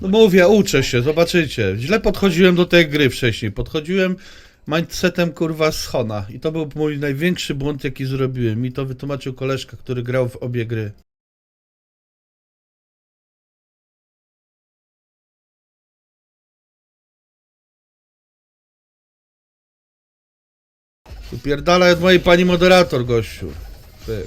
No mówię, uczę się, zobaczycie. Źle podchodziłem do tej gry wcześniej. Podchodziłem mindsetem kurwa z Hona. I to był mój największy błąd, jaki zrobiłem. Mi to wytłumaczył koleżka, który grał w obie gry. Upierdalaj od mojej pani moderator, gościu. Ty.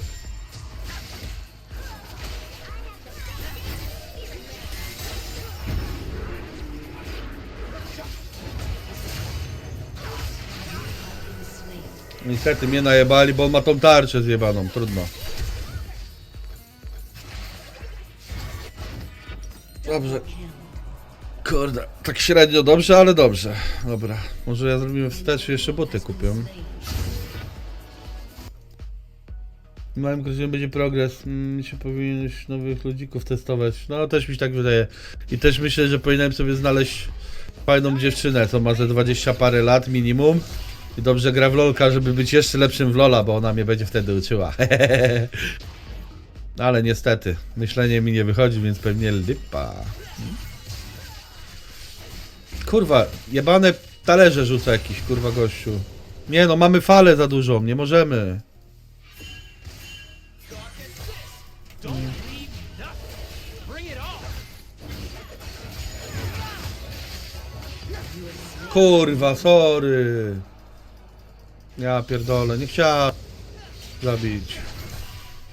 Niestety mnie najebali, bo on ma tą tarczę zjebaną, trudno. Dobrze. Kurde, tak średnio dobrze, ale dobrze. Dobra, może ja zrobimy wstecz i jeszcze buty kupię. W małym okresie będzie progres. Mm, się powinieneś nowych ludzików testować. No też mi się tak wydaje. I też myślę, że powinienem sobie znaleźć fajną dziewczynę, co ma ze 20 parę lat minimum. I dobrze gra w LOLka, żeby być jeszcze lepszym w LOLa, bo ona mnie będzie wtedy uczyła. Ale niestety, myślenie mi nie wychodzi, więc pewnie lipa. Kurwa, jebane talerze rzuca jakiś, kurwa gościu. Nie no, mamy falę za dużą, nie możemy. Kurwa, sorry. Ja pierdolę, nie chciałem zabić.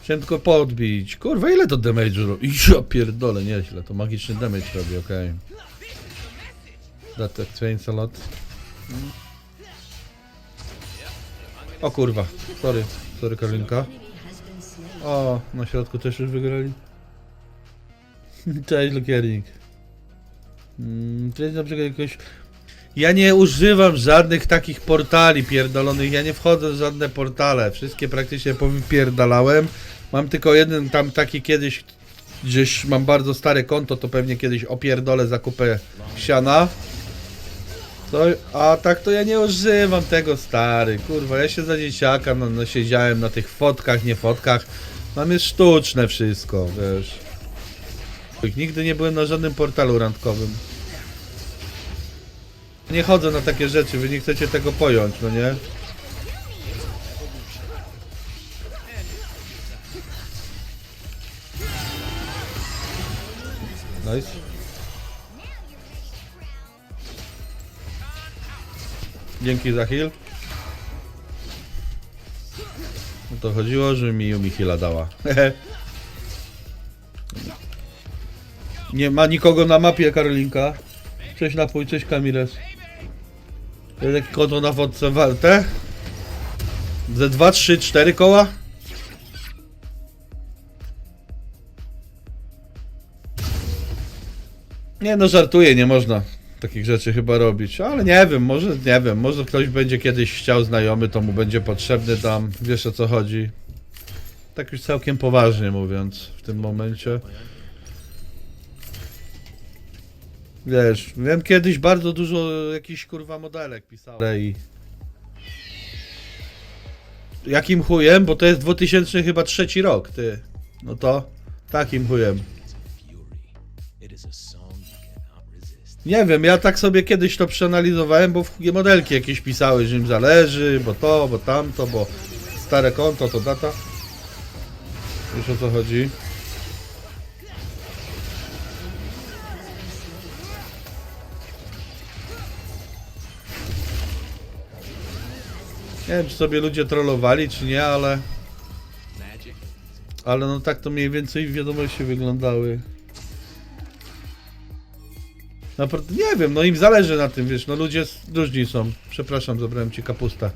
Chciałem tylko podbić. Kurwa, ile to damage'u robi? Ja pierdolę, nieźle. To magiczny damage robi, okej. That explains a lot. O kurwa, sorry. Sorry Karolinka. O, na środku też już wygrali. Cześć Lukiernik. Mm, to jest na przykład jakoś... Ja nie używam żadnych takich portali pierdolonych, ja nie wchodzę w żadne portale, wszystkie praktycznie powypierdalałem. Mam tylko jeden tam taki kiedyś, gdzieś mam bardzo stare konto, to pewnie kiedyś opierdolę zakupę siana. To, a tak to ja nie używam tego stary, kurwa, ja się za dzieciaka no, no, siedziałem na tych fotkach, nie fotkach. Mam jest sztuczne wszystko, wiesz. Nigdy nie byłem na żadnym portalu randkowym. Nie chodzę na takie rzeczy, wy nie chcecie tego pojąć, no nie? Nice. Dzięki za heal. O to chodziło, że mi Yumi heala dała. Nie ma nikogo na mapie, Karolinka. Cześć napój, cześć Kamiles. Jakie konto na fotce waltę? Ze 2, 3, 4 koła? Nie no, żartuję, nie można takich rzeczy chyba robić, ale nie wiem, może, nie wiem, może ktoś będzie kiedyś chciał znajomy, to mu będzie potrzebny tam, wiesz o co chodzi. Tak już całkiem poważnie mówiąc w tym momencie. Wiesz, wiem kiedyś bardzo dużo jakichś kurwa modelek pisałem i... Jakim chujem? Bo to jest 2000 chyba trzeci rok, ty. No to takim chujem. Nie wiem, ja tak sobie kiedyś to przeanalizowałem, bo w modelki jakieś pisały, że im zależy, bo to, bo tamto, bo stare konto, to data. Wiesz o co chodzi? Nie wiem, czy sobie ludzie trollowali, czy nie, ale... Ale no tak to mniej więcej wiadomości wyglądały. Naprawdę, nie wiem, no im zależy na tym, wiesz, no ludzie różni są. Przepraszam, zabrałem ci kapusta.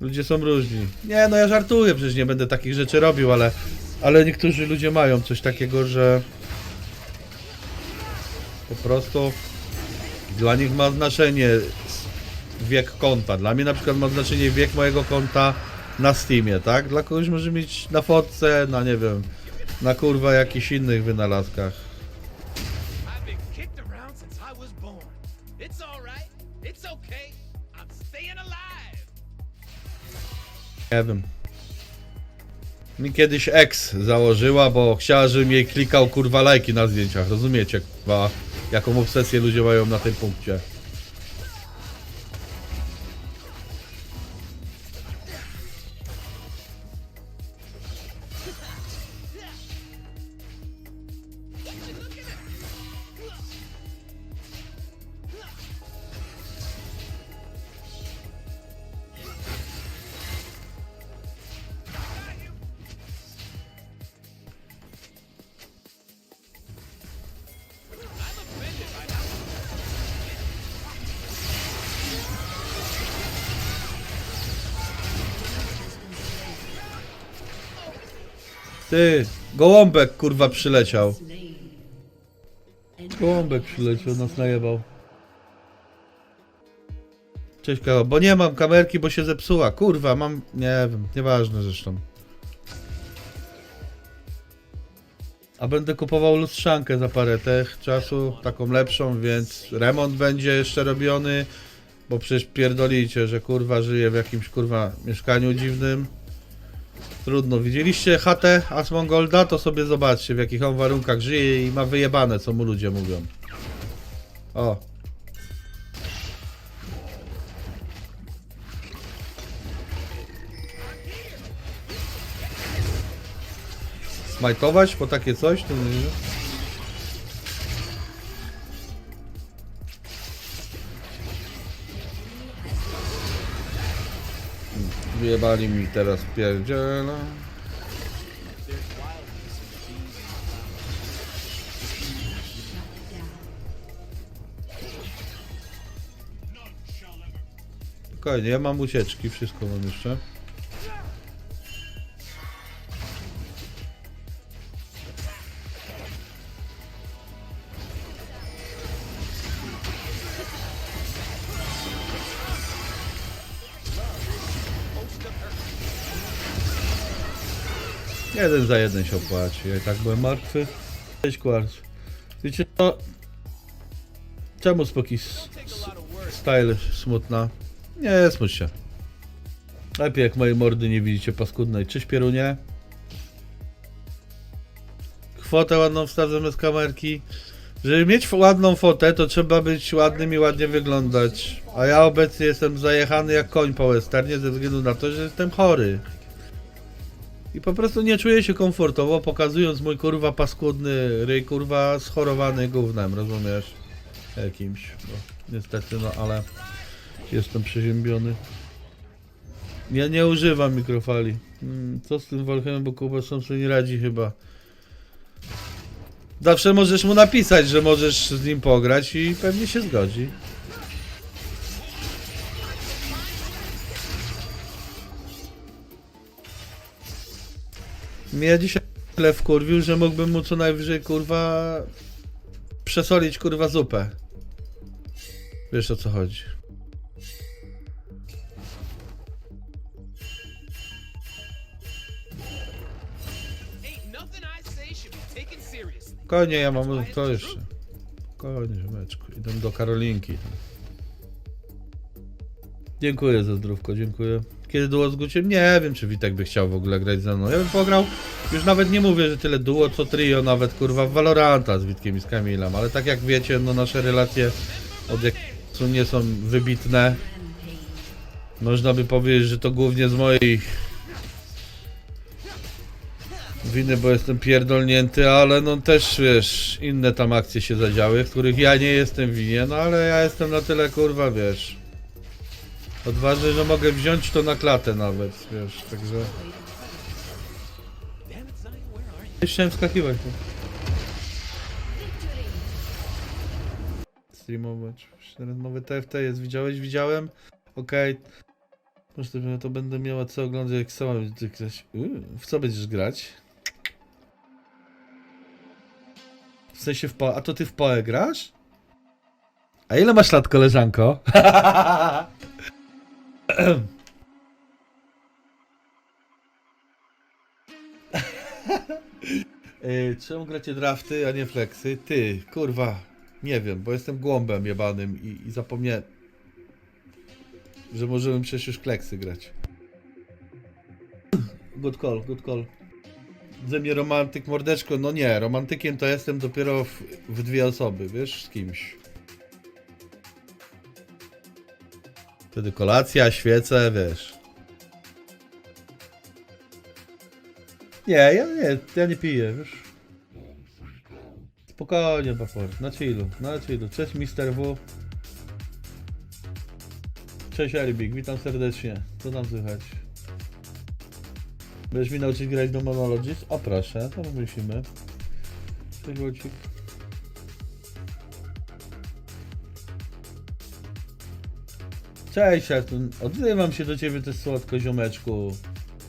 Ludzie są różni. Nie, no ja żartuję, przecież nie będę takich rzeczy robił, ale... Ale niektórzy ludzie mają coś takiego, że... Po prostu... Dla nich ma znaczenie wiek konta. Dla mnie na przykład ma znaczenie wiek mojego konta na Steamie, tak? Dla kogoś może mieć na fotce, na nie wiem, na kurwa jakichś innych wynalazkach. Nie wiem. Mi kiedyś ex założyła, bo chciała, żebym jej klikał kurwa lajki na zdjęciach, rozumiecie? Kurwa. jaką obsesję ludzie mają na tym punkcie. Ty, gołąbek kurwa przyleciał. Gołąbek przyleciał, nas najebał. Cześć Kawa, bo nie mam kamerki, bo się zepsuła. Kurwa, mam, nie wiem, nieważne zresztą. A będę kupował lustrzankę za parę tych czasu, taką lepszą, więc remont będzie jeszcze robiony, bo przecież pierdolicie, że kurwa żyje w jakimś kurwa mieszkaniu dziwnym. Trudno. Widzieliście chatę Asmongolda? To sobie zobaczcie, w jakich on warunkach żyje i ma wyjebane, co mu ludzie mówią. O. Smajtować po takie coś? To nie... Wyjebali mi teraz pierdziela. Spokojnie, ja mam ucieczki, wszystko mam jeszcze. Jeden za jeden się opłaci. Ja i tak byłem martwy. Cześć Quartz. Wiecie co? Czemu spoki style smutna? Nie, smuć się. Lepiej jak mojej mordy nie widzicie paskudnej. Cześć Pierunie. Kwotę ładną wstawimy z kamerki. Żeby mieć ładną fotę, to trzeba być ładnym i ładnie wyglądać. A ja obecnie jestem zajechany jak koń po westernie ze względu na to, że jestem chory. I po prostu nie czuję się komfortowo pokazując mój kurwa paskudny ryj, kurwa schorowany gównem, rozumiesz? Jakimś, no, niestety, no ale jestem przeziębiony. Ja nie używam mikrofali. Hmm, co z tym Wolfem, bo Kuba sam sobie nie radzi chyba. Zawsze możesz mu napisać, że możesz z nim pograć i pewnie się zgodzi. Mnie dzisiaj tyle wkurwił, że mógłbym mu co najwyżej kurwa przesolić kurwa zupę. Wiesz o co chodzi. Konie, ja mam to jeszcze. Konie, rzemeczku. Idę do Karolinki. Dziękuję za zdrówko, dziękuję. Kiedy duo z Guciem? Nie wiem, czy Witek by chciał w ogóle grać ze mną. Ja bym pograł, już nawet nie mówię, że tyle duo, co trio, nawet kurwa w Valoranta z Witkiem i z Kamilem, ale tak jak wiecie, no nasze relacje od jak nie są wybitne. Można by powiedzieć, że to głównie z mojej winy, bo jestem pierdolnięty, ale no też wiesz, inne tam akcje się zadziały, w których ja nie jestem winien, no ale ja jestem na tyle kurwa, wiesz. Odważny, że mogę wziąć to na klatę nawet, wiesz, także. Chciałem wskakiwać. tu. Streamować. Teraz nowy TFT jest, widziałeś? Widziałem? Okej. Może to, będę miała co oglądać, jak sama grać. W co będziesz grać? W sensie w po... A to ty w poe grasz? A ile masz lat, koleżanko? Yy, czemu gracie drafty, a nie flexy? Ty, kurwa, nie wiem, bo jestem głąbem jebanym i, i zapomniałem, że możemy przecież już kleksy grać. Good call, good call. ze mnie romantyk mordeczko. No nie, romantykiem to jestem dopiero w, w dwie osoby, wiesz, z kimś. Wtedy kolacja, świece, wiesz. Nie, ja nie, ja nie piję, wiesz. Spokojnie, Bafor, na chillu, na chillu. Cześć, Mister W. Cześć, Alibik, witam serdecznie. Co tam słychać? Będziesz mi nauczyć grać do Monologist? O proszę, to musimy. Cześć, Wojcik. Cześć, Artun. Odzywam się do ciebie też słodko, ziomeczku.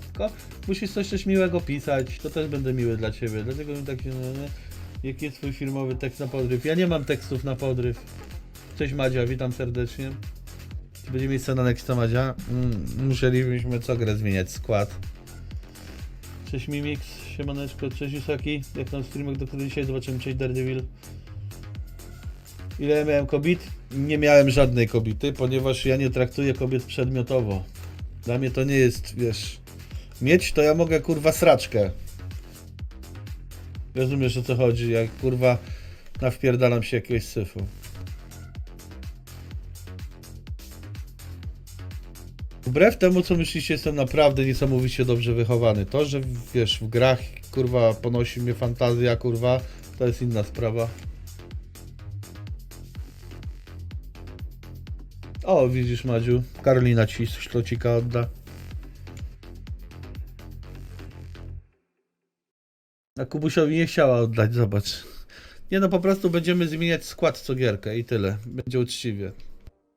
Tylko musisz coś też miłego pisać, to też będę miły dla ciebie. Dlatego mi tak się... no, Jaki jest twój firmowy tekst na podryw? Ja nie mam tekstów na podryw. Cześć Madzia, witam serdecznie. Czy będzie miejsce na Nexta Madzia? Mm, musielibyśmy co grę zmieniać, skład. Cześć Mimix, siemaneczko, cześć Usaki. Jak tam streamek do którego dzisiaj zobaczymy, cześć Daredevil. Ile ja miałem kobiet? Nie miałem żadnej kobiety, ponieważ ja nie traktuję kobiet przedmiotowo. Dla mnie to nie jest, wiesz... Mieć to ja mogę kurwa sraczkę. Rozumiesz o co chodzi, jak kurwa nawpierdalam się jakiegoś syfu. Wbrew temu, co myślicie, jestem naprawdę niesamowicie dobrze wychowany. To, że wiesz, w grach kurwa ponosi mnie fantazja, kurwa, to jest inna sprawa. O, widzisz, Madziu, Karolina ci ślocika odda. A Kubusiowi nie chciała oddać, zobacz. Nie no, po prostu będziemy zmieniać skład co gierkę i tyle. Będzie uczciwie.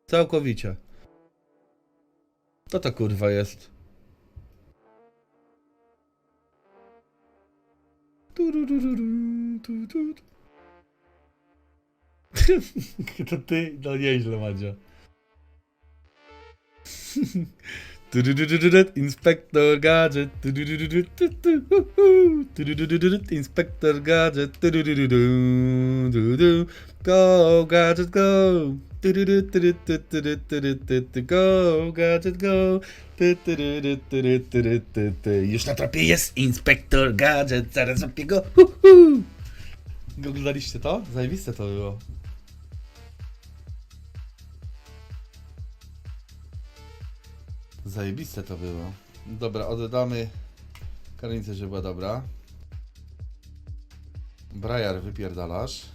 Całkowicie. To kurwa jest? To ty? No nieźle, Madzia. Inspektor Gadget. Inspektor Gadget. Go, Gadget, go. Go, Gadget, go. Już na tropie jest Inspektor Gadget. Zaraz zapię go. Oglądaliście to? Zajebiste to było. Zajebiste to było. Dobra, oddamy Karolince, że była dobra. Brajar, wypierdalasz.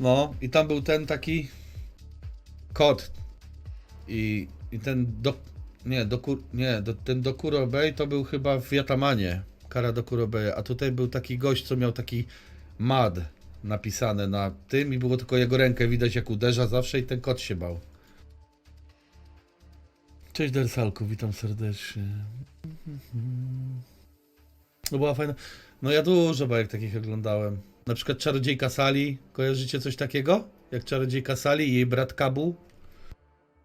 No, i tam był ten taki kod. I, i ten do, nie, do, nie do, ten do Kurobej to był chyba w Jatamanie. Kara do Kurobeja. A tutaj był taki gość, co miał taki mad napisane na tym i było tylko jego rękę widać jak uderza zawsze i ten kot się bał. Cześć Dersalku, witam serdecznie. No była fajna. No ja dużo bajek takich oglądałem. Na przykład Czarodziejka Sali. Kojarzycie coś takiego? Jak Czarodziejka Sali i jej brat Kabu?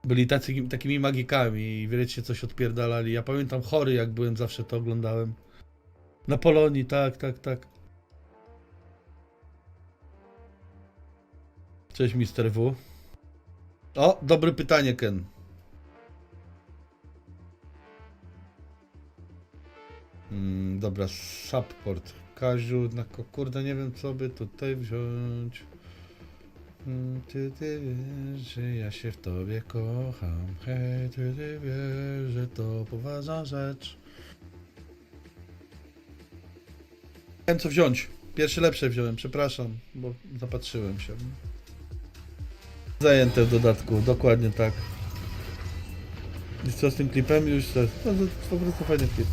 Byli tacy, takimi magikami i wiecie coś odpierdalali. Ja pamiętam chory jak byłem, zawsze to oglądałem. Na Polonii, tak, tak, tak. Cześć Mister W. O, dobre pytanie Ken. Mm, dobra, support. Kaziu, na kurde, nie wiem co by tutaj wziąć. Mm, Ty, ty wiesz, że ja się w tobie kocham. Hej, ty, ty wiesz, że to poważna rzecz. Wiem co wziąć. Pierwsze lepsze wziąłem, przepraszam, bo zapatrzyłem się. Zajęte w dodatku, dokładnie tak. I co z tym klipem? Już to, no, to po prostu fajny klip.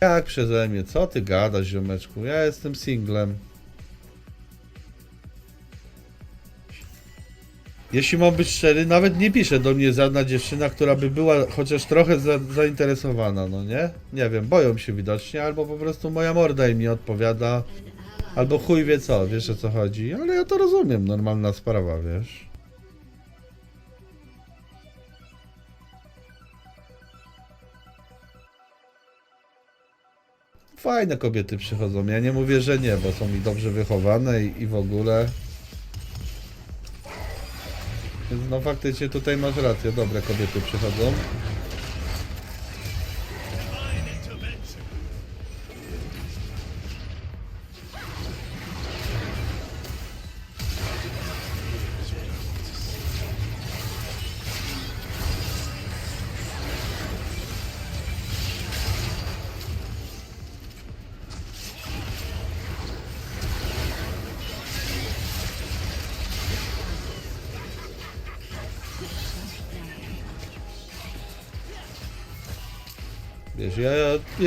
Jak przeze mnie? Co ty gadasz, ziomeczku? Ja jestem singlem. Jeśli mam być szczery, nawet nie pisze do mnie żadna dziewczyna, która by była chociaż trochę za, zainteresowana, no nie? Nie wiem, boją się widocznie, albo po prostu moja morda im nie odpowiada, albo chuj wie co, wiesz o co chodzi, ale ja to rozumiem, normalna sprawa, wiesz. Fajne kobiety przychodzą. Ja nie mówię, że nie, bo są mi dobrze wychowane i, i w ogóle. Więc no faktycznie tutaj masz rację, dobre kobiety przychodzą.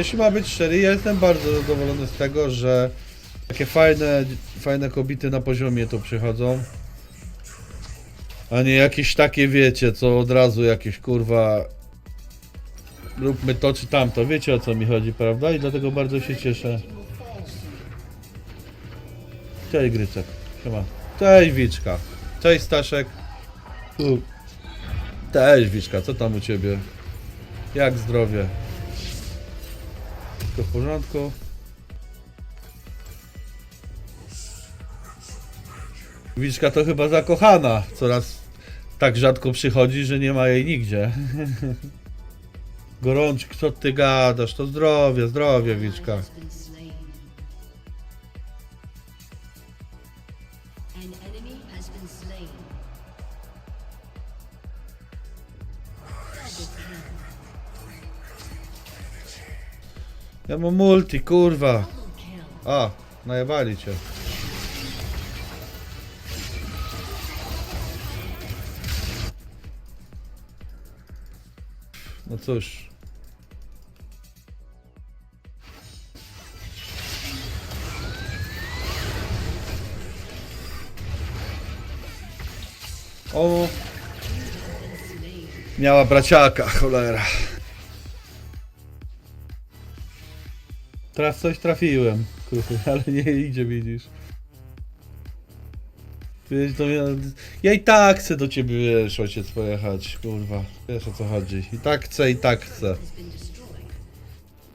Jeśli ma być szczery, ja jestem bardzo zadowolony z tego, że takie fajne, fajne kobiety na poziomie tu przychodzą. A nie jakieś takie, wiecie, co od razu jakieś kurwa. Róbmy to czy tamto, wiecie o co mi chodzi, prawda? I dlatego bardzo się cieszę. Cześć Gryczek, siema. Cześć Wiczka. Cześć Staszek. Cześć Wiczka, co tam u ciebie? Jak zdrowie? Wszystko w porządku? Wiczka to chyba zakochana. Coraz tak rzadko przychodzi, że nie ma jej nigdzie. Gorączk, co ty gadasz? To zdrowie, zdrowie, Wiczka. Ja mam multi, kurwa. A, najebali cię. No cóż. O. Miała braciaka, cholera. Teraz coś trafiłem, kruchy, ale nie idzie, widzisz. Wiesz, to ja, ja i tak chcę do ciebie, wiesz, ojciec pojechać, kurwa. Wiesz o co chodzi. I tak chcę, i tak chcę.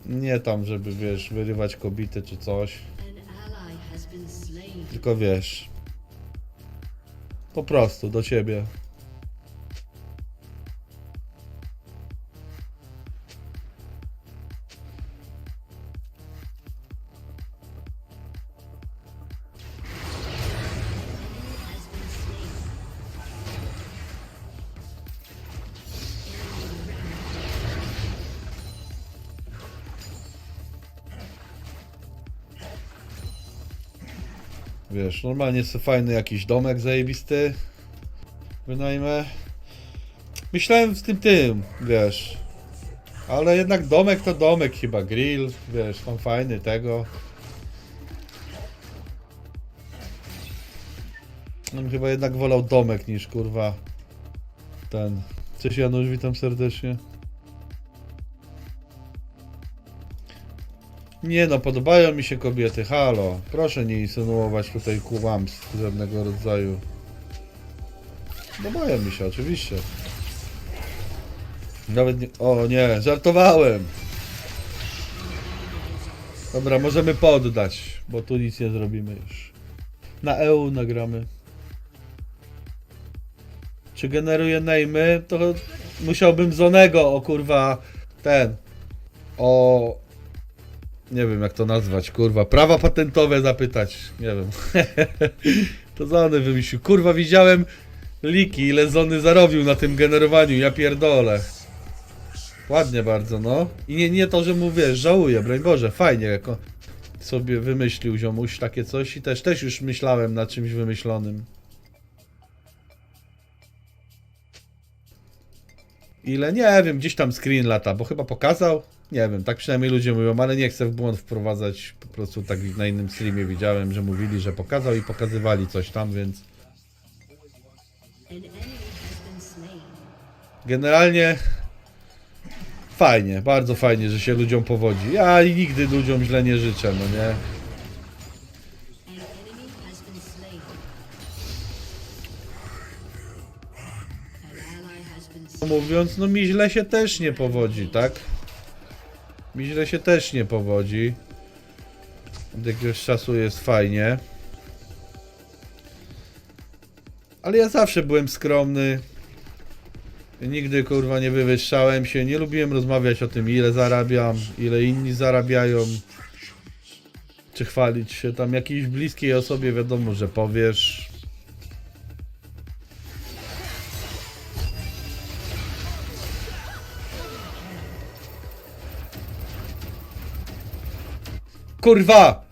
Nie tam, żeby, wiesz, wyrywać kobiety czy coś. Tylko wiesz. Po prostu, do ciebie. Wiesz, normalnie jest fajny jakiś domek zajebisty. Wynajmę. Myślałem w tym tym, wiesz. Ale jednak domek to domek chyba, grill, wiesz, tam fajny tego. Bym chyba jednak wolał domek niż kurwa ten. Cześć Janusz, witam serdecznie. Nie no, podobają mi się kobiety, halo. Proszę nie insynuować tutaj kłamstw żadnego rodzaju. Podobają mi się, oczywiście. Nawet nie... O nie, żartowałem! Dobra, możemy poddać, bo tu nic nie zrobimy już. Na EU nagramy. Czy generuję name'y? To musiałbym Zonego o kurwa ten o nie wiem jak to nazwać, kurwa, prawa patentowe zapytać, nie wiem. to Zony wymyślił. Kurwa, widziałem liki, ile Zony zarobił na tym generowaniu, ja pierdolę. Ładnie bardzo, no. I nie, nie to, że mu wiesz, żałuję, broń Boże, fajnie, jako sobie wymyślił ziomuś takie coś i też, też już myślałem nad czymś wymyślonym. Ile? Nie wiem, gdzieś tam screen lata, bo chyba pokazał. Nie wiem, tak przynajmniej ludzie mówią, ale nie chcę w błąd wprowadzać. Po prostu tak na innym streamie widziałem, że mówili, że pokazał i pokazywali coś tam, więc generalnie fajnie, bardzo fajnie, że się ludziom powodzi. Ja nigdy ludziom źle nie życzę, no nie? Mówiąc, no mi źle się też nie powodzi, tak? Mi źle się też nie powodzi. Od jakiegoś czasu jest fajnie. Ale ja zawsze byłem skromny. Nigdy kurwa nie wywyższałem się. Nie lubiłem rozmawiać o tym, ile zarabiam, ile inni zarabiają. Czy chwalić się tam jakiejś bliskiej osobie, wiadomo, że powiesz. Kurwa!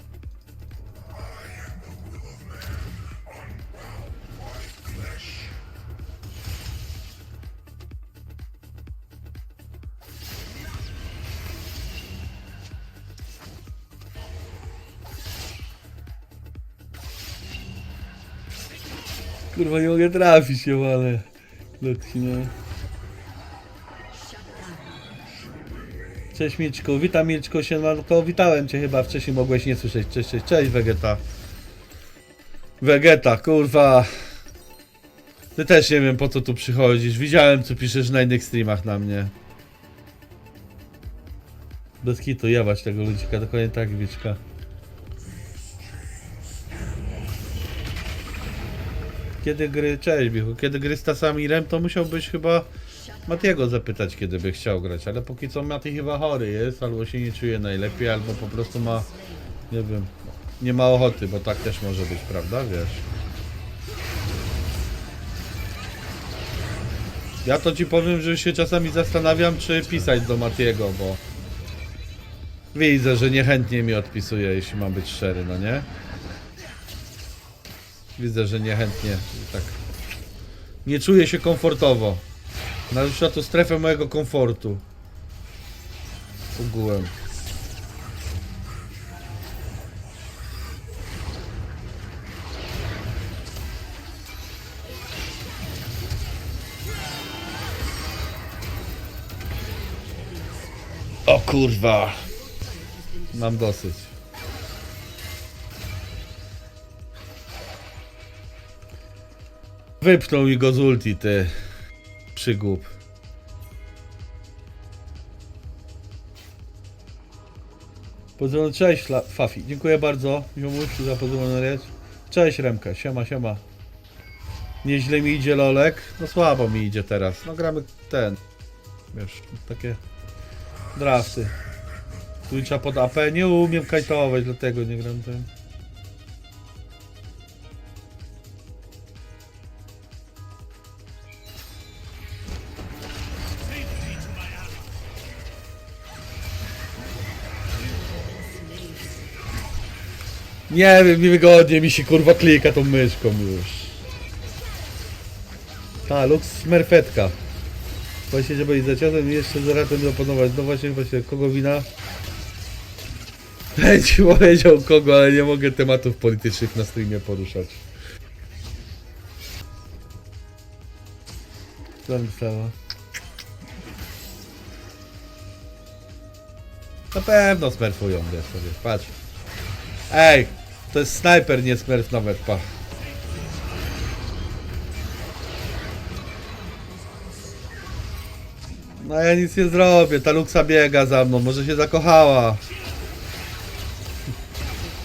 Kurwa nie mogę trafić się, ale... Lotki, Cześć Milczku, witam Milczku, siemanko, witałem cię chyba, wcześniej mogłeś nie słyszeć, cześć, cześć, cześć Vegeta. Vegeta, kurwa. Ty też nie wiem po co tu przychodzisz, widziałem co piszesz na innych streamach na mnie. Bez kitu, jebać tego ludzika, dokładnie tak, Wiczka. Kiedy gry, cześć Bichu, kiedy gry z Tasamirem, to musiałbyś chyba Matiego zapytać, kiedy by chciał grać, ale póki co Mati chyba chory jest, albo się nie czuje najlepiej, albo po prostu ma, nie wiem, nie ma ochoty, bo tak też może być, prawda, wiesz? Ja to ci powiem, że się czasami zastanawiam, czy pisać do Matiego, bo widzę, że niechętnie mi odpisuje, jeśli mam być szczery, no nie? Widzę, że niechętnie, tak. Nie czuję się komfortowo. Narusza to strefę mojego komfortu. Ogółem. O kurwa. Mam dosyć. Wypchnął mi go z ulti, ty. Pozdrowiam, cześć Fafi, dziękuję bardzo ziomuś za pozdrowiony rec. Cześć Remka, siema, siema. Nieźle mi idzie Lolek, no słabo mi idzie teraz. No gramy ten, wiesz, takie drafty. Twitcha pod AP, nie umiem kajtować, dlatego nie gram ten. Nie wiem, mi wygodnie mi się kurwa klika tą myszką już. Ta, Lux Smurfetka. Właśnie, żeby iść za ciosem i jeszcze za ratem zaponować. No właśnie, właśnie, kogo wina? Ci powiedział kogo, ale nie mogę tematów politycznych na streamie poruszać. Co stało? Na pewno smerfują, wiesz sobie, patrz. Ej, to jest snajper, nie smerf nawet, pa. No ja nic nie zrobię, ta Luxa biega za mną, może się zakochała.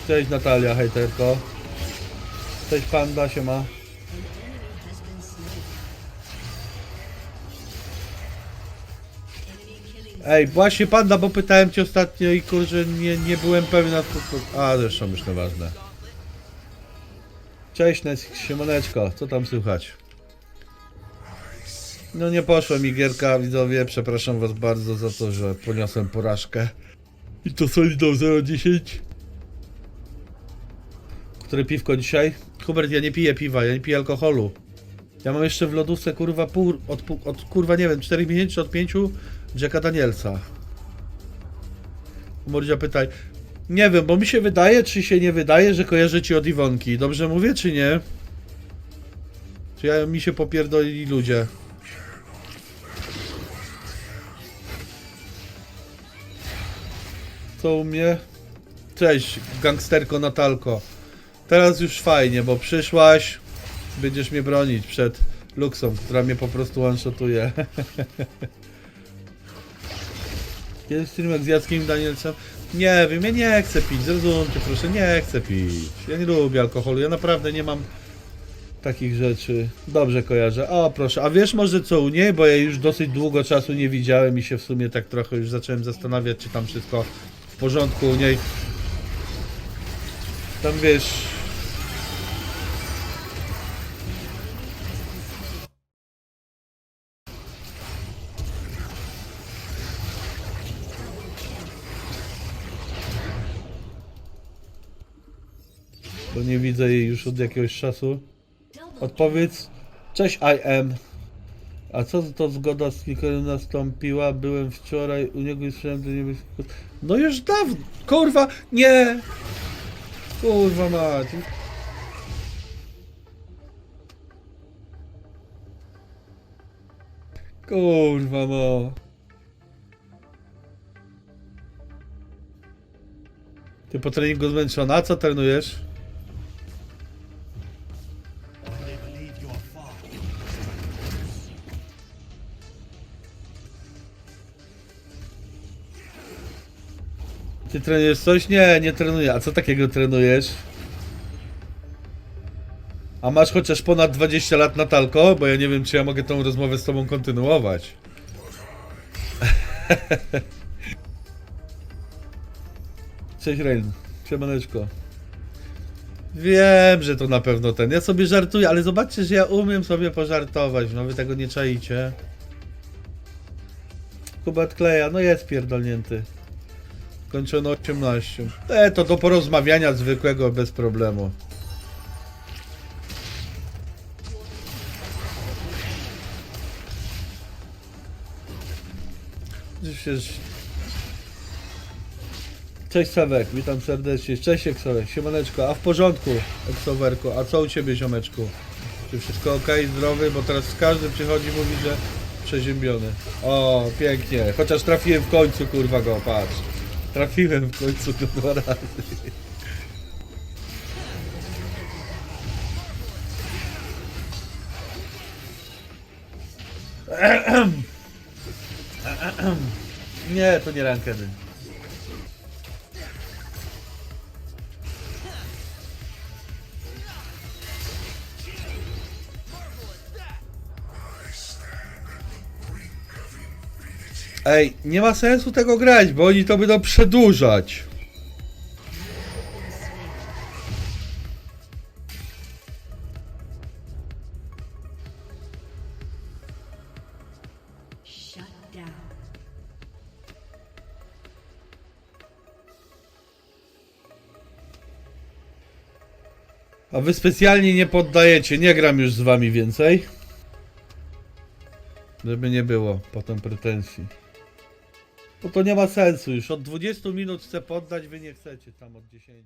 Cześć Natalia, hejterko. Cześć Panda, się ma. Ej, właśnie Panda, bo pytałem cię ostatnio i kurczę, nie, nie byłem pewien na to. A, zresztą już. Cześć, Nes, siemaneczko, co tam słychać? No nie poszła mi gierka, widzowie, przepraszam was bardzo za to, że poniosłem porażkę. I to solidną 0,10. Które piwko dzisiaj? Hubert, ja nie piję piwa, ja nie piję alkoholu. Ja mam jeszcze w lodówce kurwa pół, od, od kurwa nie wiem, 4 miesięcy od 5 Jacka Danielsa. Mordzia pytaj. Nie wiem, bo mi się wydaje, czy się nie wydaje, że kojarzę ci od Iwonki. Dobrze mówię, czy nie? Czy ja, mi się popierdolili ludzie? Co u mnie? Cześć, gangsterko Natalko. Teraz już fajnie, bo przyszłaś, będziesz mnie bronić przed Luxą, która mnie po prostu one-shotuje. Kiedy streamek z Jackiem Danielsem? Nie wiem, ja nie chcę pić, zrozumcie proszę, nie chcę pić. Ja nie lubię alkoholu, ja naprawdę nie mam takich rzeczy. Dobrze kojarzę. O proszę, a wiesz może co u niej, bo ja już dosyć długo czasu nie widziałem i się w sumie tak trochę już zacząłem zastanawiać, czy tam wszystko w porządku u niej. Tam wiesz... Bo nie widzę jej już od jakiegoś czasu. Odpowiedz. Cześć, I am. A co to zgoda z Nikolem nastąpiła? Byłem wczoraj u niego i słyszałem, że nie być. No już dawno. Kurwa, nie! Kurwa mać. Kurwa no. Ty po treningu zmęczona, co trenujesz? Ty trenujesz coś? Nie, nie trenuję. A co takiego trenujesz? A masz chociaż ponad 20 lat na talko? Bo ja nie wiem, czy ja mogę tą rozmowę z tobą kontynuować. Cześć Rain. Siemaneczko. Wiem, że to na pewno ten. Ja sobie żartuję, ale zobaczcie, że ja umiem sobie pożartować. No wy tego nie czaicie. Kubat Kleja, no jest pierdolnięty. Kończono 18. E, to do porozmawiania zwykłego bez problemu. Cześć Sewek, witam serdecznie. Cześć Eksowek, siemaneczko. A w porządku, Eksowerku. A co u ciebie, ziomeczku? Czy wszystko ok, zdrowy? Bo teraz każdy przychodzi i mówi, że przeziębiony. O, pięknie. Chociaż trafiłem w końcu, kurwa go, patrz. Trafiłem w końcu go dwa razy. Nie, to nie rankedy. Ej, nie ma sensu tego grać, bo oni to będą przedłużać. A wy specjalnie nie poddajecie, nie gram już z wami więcej. Żeby nie było potem pretensji. Bo to nie ma sensu już. Od 20 minut chcę poddać, wy nie chcecie tam od 10.